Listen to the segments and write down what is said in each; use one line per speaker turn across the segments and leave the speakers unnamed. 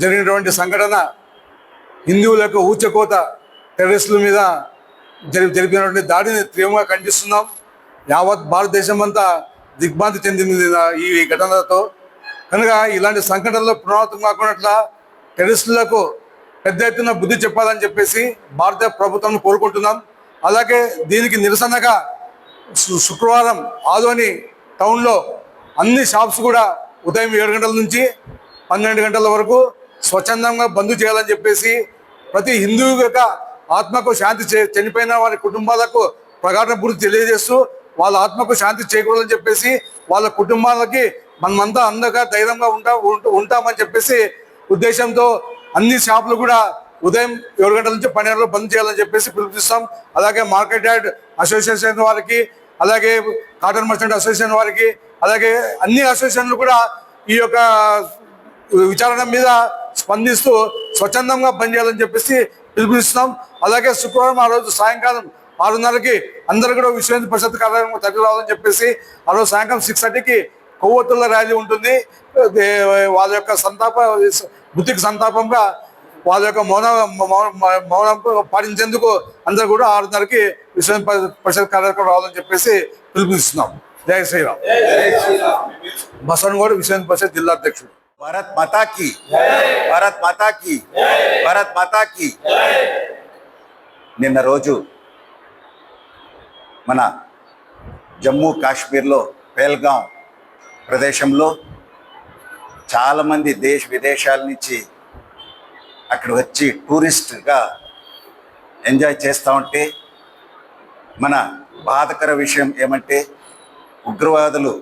జరిగినటువంటి సంఘటన హిందువులకు ఊచకోత టెర్రరిస్టుల మీద జరి జరిపినటువంటి దాడిని తీవ్రంగా ఖండిస్తున్నాం. యావత్ భారతదేశం అంతా దిగ్భ్రాంతి చెందింది ఈ ఘటనలతో కనుక ఇలాంటి సంఘటనలు పునరావృతం కాకుండా టెర్రరిస్టులకు పెద్ద ఎత్తున బుద్ధి చెప్పాలని చెప్పేసి భారత ప్రభుత్వం కోరుకుంటున్నాం. అలాగే దీనికి నిరసనగా శుక్రవారం ఆదోని టౌన్లో అన్ని షాప్స్ కూడా ఉదయం ఏడు గంటల నుంచి పన్నెండు గంటల వరకు స్వచ్ఛందంగా బంద్ చేయాలని చెప్పేసి ప్రతి హిందువు యొక్క ఆత్మకు శాంతి చనిపోయిన వారి కుటుంబాలకు ప్రగాఢ గురించి తెలియజేస్తూ వాళ్ళ ఆత్మకు శాంతి చేకూడదని చెప్పేసి వాళ్ళ కుటుంబాలకి మనమంతా అందంగా ధైర్యంగా ఉంటా ఉంటామని చెప్పేసి ఉద్దేశంతో అన్ని షాపులు కూడా ఉదయం ఏడు గంటల నుంచి పన్నెండు గంటలు బంద్ చేయాలని చెప్పేసి పిలుపునిస్తాం. అలాగే మార్కెట్ యార్డ్ అసోసియేషన్ వారికి అలాగే కాటన్ మర్చెంట్ అసోసియేషన్ వారికి అలాగే అన్ని అసోసియేషన్లు కూడా ఈ యొక్క విచారణ మీద స్పందిస్తూ స్వచ్ఛందంగా పనిచేయాలని చెప్పేసి పిలుపునిస్తున్నాం. అలాగే శుక్రవారం ఆ రోజు సాయంకాలం ఆరున్నరకి అందరూ కూడా విశ్వ హిందూ పరిషత్ కార్యాలయం తరలి రావాలని చెప్పేసి ఆ రోజు సాయంకాలం సిక్స్ థర్టీకి కొవ్వొత్తుల ర్యాలీ ఉంటుంది. వాళ్ళ యొక్క సంతాప మృతికి సంతాపంగా వాళ్ళ యొక్క మౌన మౌన- మౌనం పాటించేందుకు అందరూ కూడా ఆరున్నరకి విశ్వ పరిషత్ కార్యాలయం రావాలని చెప్పేసి పిలుపునిస్తున్నాం. జై శ్రీరామ్. బసవనగౌడ విశ్వ హిందూ పరిషత్ జిల్లా అధ్యక్షుడు.
భారత్ మాతాకి భారత్ మాతాకి భారత్ మాతాకి నిన్న రోజు మన జమ్మూ కాశ్మీర్లో పేల్గాం ప్రదేశంలో చాలామంది దేశ విదేశాల నుంచి అక్కడ వచ్చి టూరిస్ట్గా ఎంజాయ్ చేస్తూ ఉంటే మన బాధకర విషయం ఏమంటే ఉగ్రవాదులు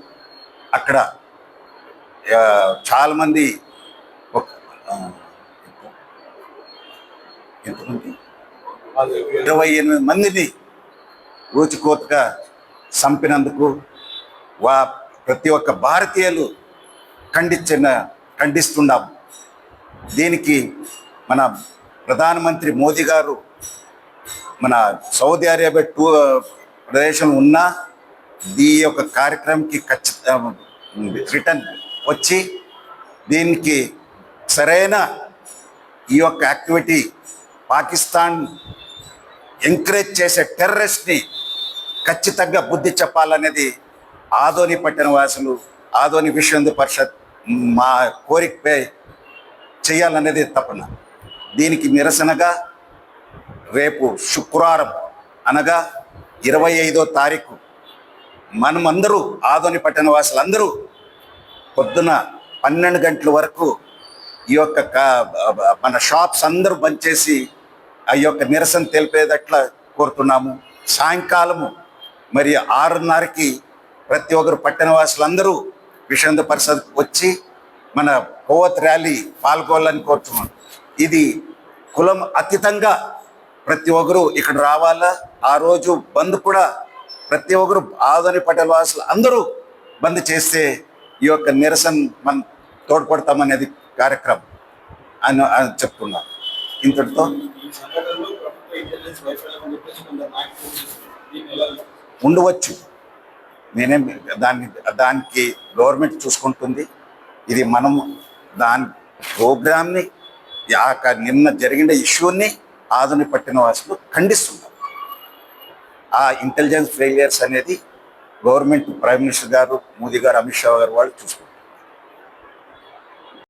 అక్కడ చాలామంది ఒక ఎంతమంది? ఇరవై ఎనిమిది మందిని ఊచికోతగా చంపినందుకు వా ప్రతి ఒక్క భారతీయులు ఖండించిన ఖండిస్తున్నాం. దీనికి మన ప్రధానమంత్రి మోదీ గారు మన సౌదీ అరేబియా టూ ప్రదేశం ఉన్నా ఈ యొక్క కార్యక్రమంకి ఖచ్చిత రిటర్న్ వచ్చి దీనికి సరైన ఈ యొక్క యాక్టివిటీ పాకిస్తాన్ ఎంకరేజ్ చేసే టెర్రరిస్ట్ని ఖచ్చితంగా బుద్ధి చెప్పాలనేది ఆదోని పట్టణ వాసులు ఆదోని విశ్వందు పరిషత్ మా కోరికపై చేయాలనేది తపన. దీనికి నిరసనగా రేపు శుక్రవారం అనగా ఇరవై ఐదో తారీఖు మనమందరూ ఆదోని పట్టణ వాసులందరూ పొద్దున పన్నెండు గంటల వరకు ఈ యొక్క మన షాప్స్ అందరూ బంద్ చేసి ఆ యొక్క నిరసన తెలిపేదట్లా కోరుతున్నాము. సాయంకాలము మరి ఆరున్నరకి ప్రతి ఒక్కరు పట్టణవాసులందరూ విషంద పరిషత్ వచ్చి మన కోవత్ ర్యాలీ పాల్గొనాలని కోరుతున్నాం. ఇది కులం అతీతంగా ప్రతి ఒక్కరు ఇక్కడ రావాలా? ఆ రోజు బంద్ కూడా ప్రతి ఒక్కరు ఆదోని పటేల్ వాసులు అందరూ బంద్ చేస్తే ఈ యొక్క నిరసన మనం తోడ్పడతామనేది కార్యక్రమం అని చెప్తున్నా. ఇంతటితో ఉండవచ్చు. నేనేం దాన్ని దానికి గవర్నమెంట్ చూసుకుంటుంది. ఇది మనము దాని ప్రోగ్రామ్ని ఆ నిన్న జరిగిన ఇష్యూని ఆధునిక పట్టిన వాసులు ఖండిస్తున్నారు ఆ ఇంటెలిజెన్స్ ఫెయిలియర్స్ అనేది గవర్నమెంట్ ప్రైమ్ మినిస్టర్ గారు మోదీ గారు అమిత్ షా గారు వాళ్ళు చూసుకుంటారు.